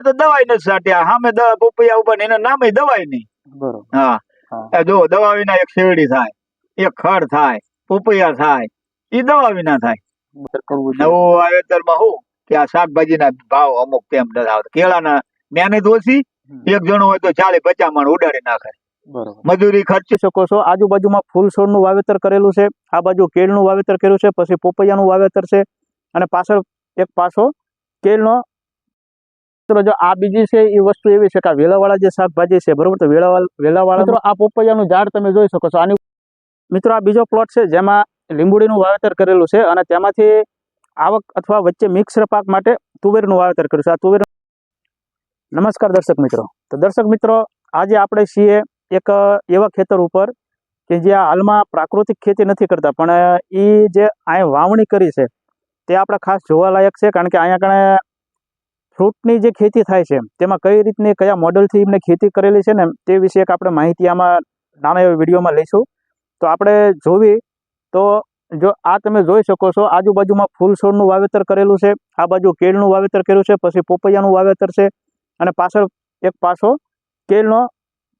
તો દવાઈ નથી સાટ્યા સામે પપૈયા ઉપર ને એના નામે દવાઈ નહીં. હા. હા. જો દવા વિના એક શેરડી થાય એક ખડ થાય પોપૈયા થાય એ દવા વિના થાય. વાવેતરમાં જોઈએ. નવું વાવેતરમાં શું કે આ શાકભાજીના ભાવ અમુક તેમ નથી આવતા કેળાના મહેનત ઓછી એક જણો હોય તો ચાલીસ પચાસ મણ ઉડાડી નાખે. મજૂરી ખર્ચી શકો છો આજુબાજુમાં ફૂલ છોડનું વાવેતર કરેલું છે આ બાજુ કેળનું વાવેતર કર્યું છે પછી પોપૈયાનું વાવેતર છે અને પાછળ એક પાછો કેળનો મિત્રો, જો આ બીજી છે એ વસ્તુ એવી છે કે વેલાવાળા જે શાકભાજી છે, બરોબર? તો વેલાવાળા વેલાવાળા મિત્રો, આ પોપૈયાનું ઝાડ તમે જોઈ શકો છો. આની મિત્રો, આ બીજો પ્લોટ છે જેમાં લીંબુડીનું વાવેતર કરેલું છે અને તેમાંથી આવક અથવા વચ્ચે મિક્સ પાક માટે તુવેરનું વાવેતર કર્યું છે. આ તુવેર નમસ્કાર દર્શક મિત્રો. તો દર્શક મિત્રો, આજે આપણે છીએ એક એવા ખેતર ઉપર કે જે હાલમાં પ્રાકૃતિક ખેતી નથી કરતા, પણ એ જે અહીંયા વાવણી કરી છે, તે આપણે ખાસ જોવાલાયક છે, કારણ કે અહીંયા કણે ફ્રૂટની જે ખેતી થાય છે, તેમાં કઈ રીતની, કયા મોડલથી એમને ખેતી કરેલી છે ને, તે વિશે એક આપણે માહિતી આમાં નાના એવા વિડીયોમાં લઈશું. તો આપણે જોવી તો જો આ તમે જોઈ શકો છો, આજુબાજુમાં ફૂલ છોડનું વાવેતર કરેલું છે, આ બાજુ કેળનું વાવેતર કર્યું છે, પછી પોપૈયાનું વાવેતર છે, અને પાછળ એક પાછો કેળનો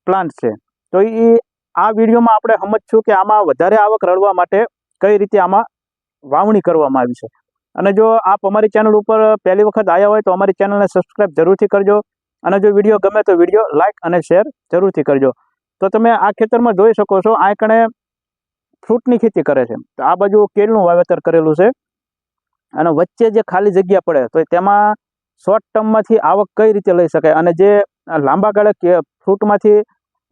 પ્લાન્ટ છે. તો એ આ વિડીયોમાં આપણે સમજશું કે આમાં વધારે આવક રળવા માટે કઈ રીતે આમાં વાવણી કરવામાં આવી છે. અને જો આપ અમારી ચેનલ ઉપર પહેલી વખત આવ્યા હોય તો અમારી ચેનલને સબસ્ક્રાઈબ જરૂરથી કરજો. અને જો વીડિયો ગમે તો વીડિયો લાઇક અને શેર જરૂરથી કરજો. તો તમે આ ખેતરમાં જોઈ શકો છો, આ કણે ફ્રૂટની ખેતી કરે છે. તો આ બાજુ કેળનું વાવેતર કરેલું છે. અને વચ્ચે જે ખાલી જગ્યા પડે, તો તેમાં શોર્ટ ટર્મમાંથી આવક કઈ રીતે લઈ શકાય? અને જે લાંબા ગાળે ફ્રૂટમાંથી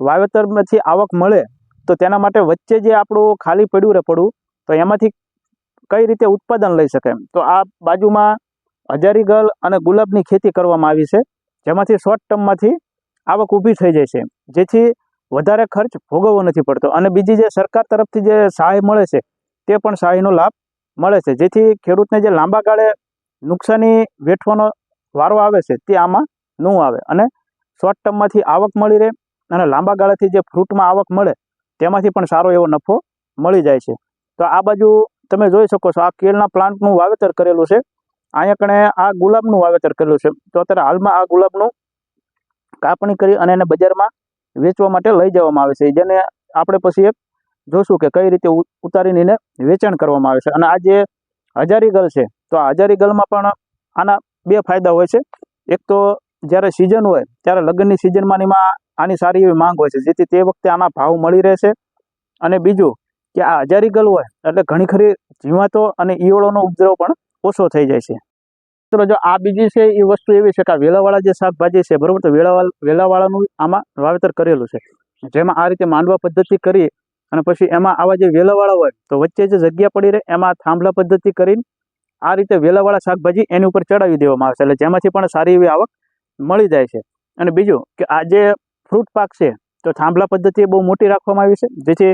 વાવેતરમાંથી આવક મળે, તો તેના માટે વચ્ચે જે આપણું ખાલી પડ્યું રહે પડવું તો એમાંથી કઈ રીતે ઉત્પાદન લઈ શકે તો આ બાજુમાં હજારી ગલ અને ગુલાબની ખેતી કરવામાં આવી છે. જેમાંથી શોર્ટ ટર્મમાંથી આવક ઊભી થઈ જાય છે. જેથી વધારે ખર્ચ ભોગવવો નથી પડતો. અને બીજી જે સરકાર તરફથી જે સહાય મળે છે, તે પણ સહાયનો લાભ મળે છે. જેથી ખેડૂતને જે લાંબા ગાળે નુકસાની વેઠવાનો વારો આવે છે, તે આમાં ન આવે. અને શોર્ટ ટર્મમાંથી આવક મળી રહે અને લાંબા ગાળાથી જે ફ્રૂટમાં આવક મળે, તેમાંથી પણ સારો એવો નફો મળી જાય છે. તો આ બાજુ તમે જોઈ શકો છો, આ કેળના પ્લાન્ટનું વાવેતર કરેલું છે. અહીંયા કણે આ ગુલાબનું વાવેતર કરેલું છે. તો અત્યારે હાલમાં આ ગુલાબનું કાપણી કરી અને એને બજારમાં વેચવા માટે લઈ જવામાં આવે છે. જેને આપણે પછી એક જોશું કે કઈ રીતે ઉતારીને એને વેચાણ કરવામાં આવે છે. અને આ જે હજારી ગલ છે, તો આ હજારી ગલમાં પણ આના બે ફાયદા હોય છે. એક તો જ્યારે સિઝન હોય, ત્યારે લગ્નની સિઝનમાં એમાં આની સારી એવી માંગ હોય છે. જેથી તે વખતે આના ભાવ મળી રહેશે. અને બીજું કે આ હજારી ગલ હોય, એટલે ઘણી ખરી જીવાતો અને ઈયળોનો ઉપદ્રવ પણ ઓછો થઈ જાય છે. મિત્રો, જો આ બીજી છે, એ વસ્તુ એવી છે કે આ વેલાવાળા જે શાકભાજી છે, બરાબર? તો વેલાવાળા વેલાવાળાનું આમાં વાવેતર કરેલું છે. જેમાં આ રીતે માંડવા પદ્ધતિ કરી અને પછી એમાં આવા જે વેલાવાળા હોય, તો વચ્ચે જે જગ્યા પડી રહે, એમાં થાંભલા પદ્ધતિ કરીને આ રીતે વેલાવાળા શાકભાજી એની ઉપર ચડાવી દેવામાં આવે છે. એટલે જેમાંથી પણ સારી એવી આવક મળી જાય છે. અને બીજું કે આ જે ફ્રૂટ પાક છે, તો થાંભલા પદ્ધતિ બહુ મોટી રાખવામાં આવી છે. જેથી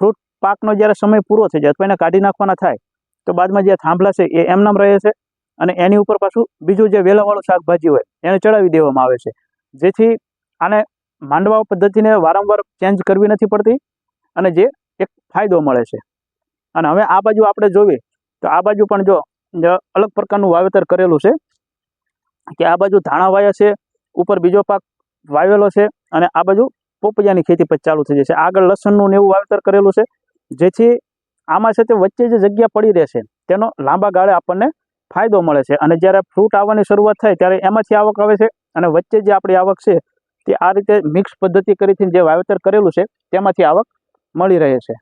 ફ્રૂટ પાકનો જ્યારે સમય પૂરો થઈ જાય અથવા એને કાઢી નાખવાના થાય, તો બાદમાં જે થાંભલા છે એ એમનામ રહે છે અને એની ઉપર પાછું બીજું જે વેલાવાળું શાકભાજી હોય એને ચડાવી દેવામાં આવે છે. જેથી આને માંડવા પદ્ધતિને વારંવાર ચેન્જ કરવી નથી પડતી અને જે એક ફાયદો મળે છે. અને હવે આ બાજુ આપણે જોઈએ, તો આ બાજુ પણ જો અલગ પ્રકારનું વાવેતર કરેલું છે, કે આ બાજુ ધાણા વાયા છે, ઉપર બીજો પાક વાવેલો છે અને આ બાજુ પોપૈયાની ખેતી પછી ચાલુ થઈ જશે. આગળ લસણનું ને એવું વાવેતર કરેલું છે જેથી આમાં છે તે વચ્ચે જે જગ્યા પડી રહેશે, તેનો લાંબા ગાળે આપણને ફાયદો મળે છે. અને જ્યારે ફ્રૂટ આવવાની શરૂઆત થાય, ત્યારે એમાંથી આવક આવે છે અને વચ્ચે જે આપણી આવક છે, તે આ રીતે મિક્સ પદ્ધતિ કરીથી જે વાવેતર કરેલું છે, તેમાંથી આવક મળી રહે છે.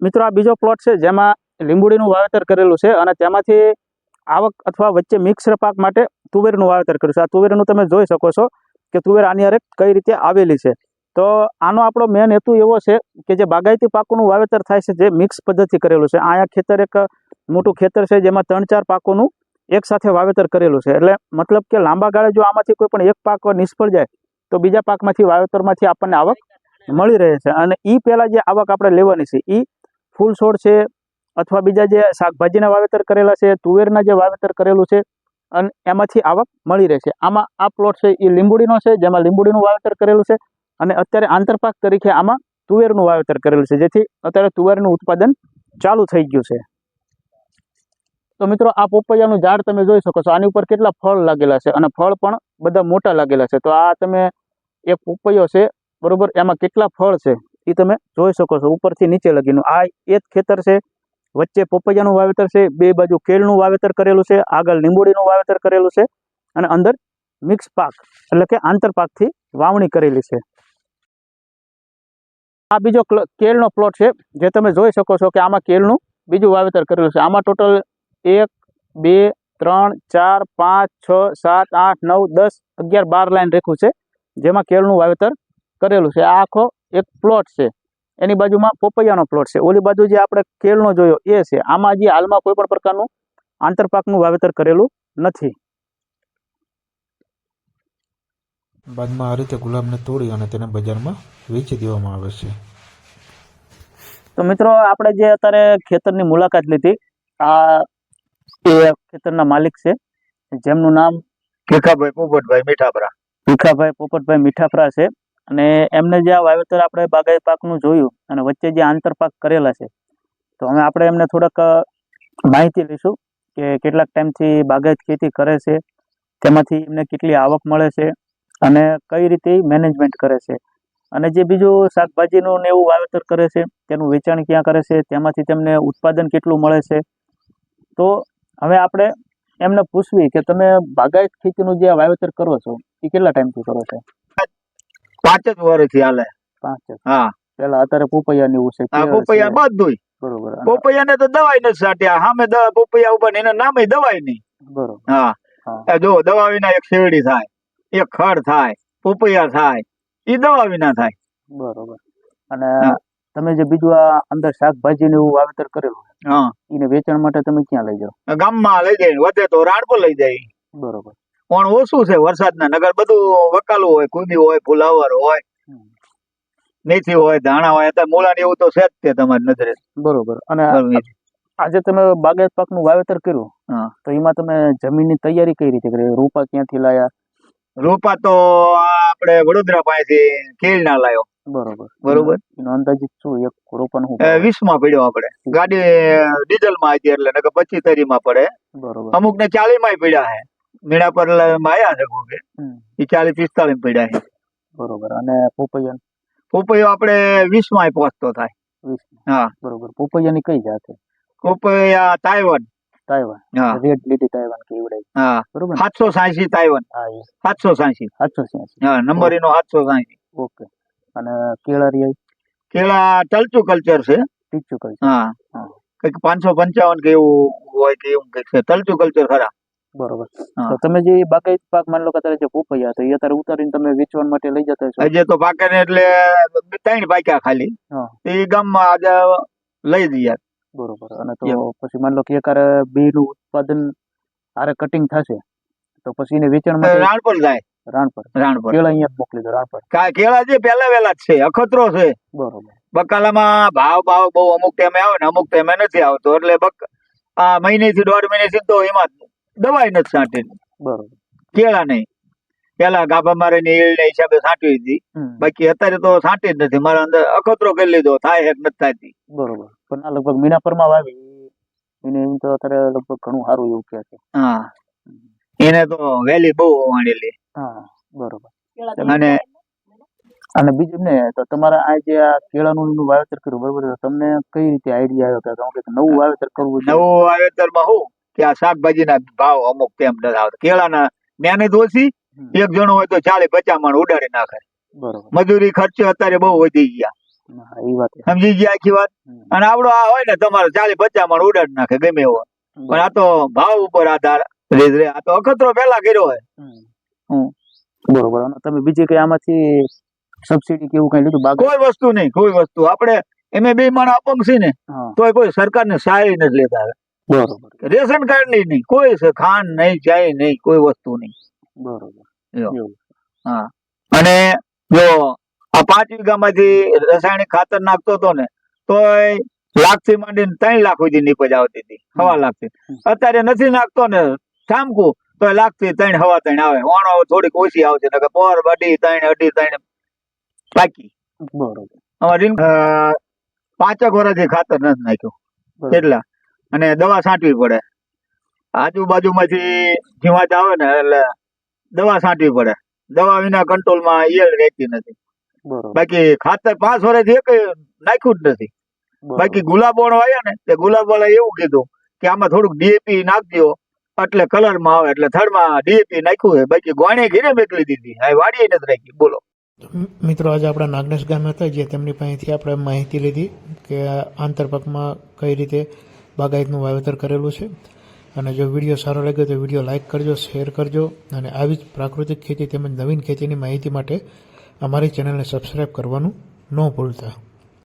મિત્રો, આ બીજો પ્લોટ છે, જેમાં લીંબુડીનું વાવેતર કરેલું છે અને તેમાંથી આવક અથવા વચ્ચે મિક્સ પાક માટે તુવેરનું વાવેતર કર્યું છે. આ તુવેરનું તમે જોઈ શકો છો કે તુવેર આની હારે કઈ રીતે આવેલી છે. તો આનો આપણો મેન હેતુ એવો છે કે જે બાગાયતી પાકોનું વાવેતર થાય છે, જે મિક્સ પદ્ધતિ કરેલું છે. અહીંયા ખેતર એક મોટું ખેતર છે, જેમાં ત્રણ ચાર પાકોનું એક સાથે વાવેતર કરેલું છે. એટલે મતલબ કે લાંબા ગાળે જો આમાંથી કોઈ પણ એક પાક નિષ્ફળ જાય, તો બીજા પાકમાંથી વાવેતરમાંથી આપણને આવક મળી રહે છે. અને એ પહેલાં જે આવક આપણે લેવાની છે એ ફૂલ છોડ છે અથવા બીજા જે શાકભાજીના વાવેતર કરેલા છે, તુવેરના જે વાવેતર કરેલું છે, અને એમાંથી આવક મળી રહે છે. આમાં આ પ્લોટ છે એ લીંબુડીનો છે, જેમાં લીંબુડીનું વાવેતર કરેલું છે. અને અત્યારે આંતરપાક તરીકે આમાં તુવેરનું વાવેતર કરેલું છે. જેથી અત્યારે તુવેરનું ઉત્પાદન ચાલુ થઈ ગયું છે. તો મિત્રો, આ પોપૈયાનું ઝાડ તમે જોઈ શકો છો. આની ઉપર કેટલા ફળ લાગેલા છે અને ફળ પણ બધા મોટા લાગેલા છે. તો આ તમે એક પોપૈયો છે, બરોબર? એમાં કેટલા ફળ છે એ તમે જોઈ શકો છો. ઉપરથી નીચે લગીનું આ એ જ ખેતર છે. વચ્ચે પોપૈયાનું વાવેતર છે. બે બાજુ કેળનું વાવેતર કરેલું છે. આગળ લીંબોડીનું વાવેતર કરેલું છે. અને અંદર મિક્સ પાક, એટલે કે આંતરપાકથી વાવણી કરેલી છે. આ બીજો કેળનો પ્લોટ છે, જે તમે જોઈ શકો છો કે આમાં કેળનું બીજું વાવેતર કરેલું છે. આમાં ટોટલ એક, બે, ત્રણ, ચાર, પાંચ, છ, સાત, આઠ, નવ, દસ, અગિયાર, બાર લાઈન રેખું છે, જેમાં કેળનું વાવેતર કરેલું છે. આ આખો એક પ્લોટ છે. એની બાજુમાં પોપૈયાનો પ્લોટ છે. ઓલી બાજુ જે આપણે કેળનો જોયો એ છે. આમાં જે હાલમાં કોઈ પણ પ્રકારનું આંતરપાકનું વાવેતર કરેલું નથી. બાદમાં આ રીતે ગુલાબને તોડી અને તેને બજારમાં વેચી દેવામાં આવે છે. તો મિત્રો આપણે જે અત્યારે ખેતરની મુલાકાત લીધી આ એ ખેતરના માલિક છે. જેમનું નામ ભીખાભાઈ પોપટભાઈ મીઠાપરા. ભીખાભાઈ પોપટભાઈ મીઠાપરા છે. અને એમને જે આ વાવેતર આપણે બાગાયત પાકનું જોયું અને વચ્ચે જે આંતરપાક કરેલા છે તો હવે આપણે એમને થોડાક માહિતી લઈશું કે કેટલાક ટાઈમથી બાગાયત ખેતી કરે છે તેમાંથી એમને કેટલી આવક મળે છે અને કઈ રીતે મેનેજમેન્ટ કરે છે? અને જે બીજું શાકભાજીનું ને એવું વાવેતર કરે છે તેનું વેચાણ ક્યાં કરે છે તેમાંથી તેમને ઉત્પાદન કેટલું મળે છે? તો હવે આપણે એમને પૂછવી કે તમે બાગાયત ખેતીનું જે વાવેતર કરો છો એ કેટલા ટાઈમથી કરો છો? પાંચ જ વર્ષથી હાલે. પાંચ. હા. પેલા અત્યારે પોપૈયા એવું છે. પોપૈયા બધું બરોબર પોપૈયા ને તો દવાઈ નથી સાટ્યા સામે પોપૈયા ઉપર એના નામે દવાઈ નહીં. બરોબર. હા. હા. જો દવા વિના એક શેરડી થાય. એક ખડ થાય પોપૈયા થાય એ દવા વિના થાય. બરોબર. અને તમે જે બીજું આ અંદર શાકભાજી ને એવું વાવેતર કરેલું હા. એને વેચાણ માટે તમે ક્યાં લઈ જાઓ? ગામમાં લઈ જાય વધે તો રાણપુર લઈ જાય. બરોબર. પણ ઓછું છે વરસાદના નગર બધું વકાલું હોય કુંદી હોય ફુલાવર હોય મેથી હોય ધાણા હોય અત્યારે મૂળા ને એવું તો છે જ તે તમારી નજરે. બરોબર. અને. આજે તમે બાગાયત પાકનું વાવેતર કર્યું. તો એમાં તમે જમીનની તૈયારી કઈ રીતે કરી? રોપા ક્યાંથી લાયા? રોપા તો આપણે વડોદરા પાસેથી કેળ ના લાયો. બરોબર. બરોબર. એનો અંદાજિત શું એક રોપણ હું વીસમાં પડ્યો આપણે. ગાડી ડીઝલમાં હતી એટલે નકર પચીસ તરી માં પડે. બરોબર. અમુક ને ચાલીસમાં પડ્યા છે મીણા પર આયા છે કોકે. એ ચાલીસ પિસ્તાલીસ પડ્યા છે બરોબર. અને પોપૈયા પોપૈયો આપણે વીસમાં પહોંચતો થાય. હા. બરોબર. પોપૈયાની કઈ જાત papaya Taiwan. Taiwan. Red lady Taiwan કે એવડાય. હા. બરોબર? સાતસો સાયસી તાઇવન. હા સાતસો સાયસી સાતસો છ્યાસી હા નંબર એનો સાતસો સાયસી ઓકે. અને કેળારી કેળા ટલચુ કલ્ચર છે. Tissue culture. હા. કંઈક પાંચસો પંચાવન કે એવું હોય કે એવું કંઈક છે. ટલચુ કલ્ચર ખરા. બરોબર. તો તમે જે બાગાયત પાક માની લો કે અત્યારે જે પોપૈયા તો એ અત્યારે ઉતારીને તમે વેચવા માટે લઈ જતા છો? હજી તો પાકે ને એટલે ત્રણ પાક્યા ખાલી. એ ગામમાં આજે લઈ દઈએ. બરોબર. અને તો પછી માની લો કે એકારે બી નું ઉત્પાદન આરે કટિંગ થશે તો પછી એને વેચાણ માટે રાણપર જાય. રાણપર રાણપર કેળા અહીંયા મોકલી દો રાણપર કા- કેળા જે પહેલા વેલા જ છે અખતરો છે. બરોબર. બકાલામાં ભાવ ભાવ બહુ અમુક ટાઈમે આવે ને અમુક ટાઈમે નથી આવતો એટલે બક આ મહિનેથી દોઢ મહિનેથી તો એમાં દવાઈ નથી છાંટી બરોબર. કેળા નહીં. પેલા ગાભા મારે ની ઈયળના હિસાબે સાંટવી હતી. બાકી અત્યારે તો સાંટી જ નથી. મારા અંદર અખતરો કરી લીધો. થાય હેક નથી થતી. બરોબર. પણ આ લગભગ મીનાપરમાં વાવી. એને એમ તો અત્યારે લગભગ ઘણું સારું એવું કહે છે. હા. એને તો વેલી બહુ વાણેલી. હા બરોબર. અને અને બીજું ને તો તમારા આ જે આ કેળાનું એનું વાવેતર કર્યું બરોબર? તમને કઈ રીતે આઈડિયા આવ્યો કે નવું વાવેતર કરવું નવું વાવેતરમાં હું કે આ શાકભાજીના ભાવ અમુક તેમ નથી આવતા. કેળાના મેં હમ. એક જણો હોય તો ચાલે પચાસ મણ ઉડાડી નાખે. મજૂરી ખર્ચો અત્યારે બહુ વધી ગયા. સમજી ગયા આખી વાત? અને આપડો આ હોય ને તમારે ચાલીસ પચાસ મણ ઉડાડી નાખે ગમે એવો. પણ આ તો ભાવ ઉપર આધાર રે. આ તો અખતરો પેલા કર્યો હોય. બરોબર અને તમે બીજી કઈ આમાંથી સબસિડી કે એવું કઈ લીધું કોઈ વસ્તુ નહીં કોઈ વસ્તુ. આપણે એમે બે માણસ અપંગ છે ને તોય કોઈ સરકારને સહાય નથી લેતા. બરોબર. રેશન કાર્ડની નહીં કોઈ છે ખાંડ નહીં ચાય નહીં કોઈ વસ્તુ નહીં. બરોબર. યો. અને જો આ પાંચ વીઘામાંથી રાસાયણિક ખાતર નાખતો હતો ને તો લાખથી માંડીને ત્રણ લાખ સુધી નીપજ આવતી હતી હવા લાખથી અત્યારે નથી નાખતો ને ઠામકું તો લાખથી ત્રણ હવા ત્રણ આવે. વાણો થોડીક ઓછી આવશે નકર પોર અઢી ત્રણ અઢી ત્રણ પાકી બરોબર. અમારે પાંચેક વર્ષથી ખાતર નથી નાખ્યું. એટલા અને દવા છાંટવી પડે. આજુબાજુમાંથી જીવાત આવે ને એટલે દવા છાંટવી પડે. દવા વિના કંટ્રોલમાં ઈયળ રહેતી નથી. બાકી ખાતર પાંચ વર્ષથી એક નાખ્યું જ નથી. બાકી ગુલાબોણ આવ્યા ને તે ગુલાબોળે એવું કીધું કે આમાં થોડુંક ડીએપી નાખજો એટલે કલરમાં આવે એટલે થર્ડમાં ડીએપી નાખ્યું હોય બાકી ગોણે ઘીરે મેકલી દીધી. હા વાડીએ નથી રાખી. બોલો. મિત્રો આજે આપણા નાગનેશ ગામ હતા જે તેમની પાસેથી આપણે માહિતી લીધી કે આંતરપાકમાં કઈ રીતે બાગાયતનું વાવેતર કરેલું છે. અને જો વીડિયો સારો લાગ્યો તો વીડિયો લાઇક કરજો, શેર કરજો અને આવી જ પ્રાકૃતિક ખેતી તેમજ નવીન ખેતીની માહિતી માટે અમારી ચેનલને સબસ્ક્રાઈબ કરવાનું ન ભૂલતા.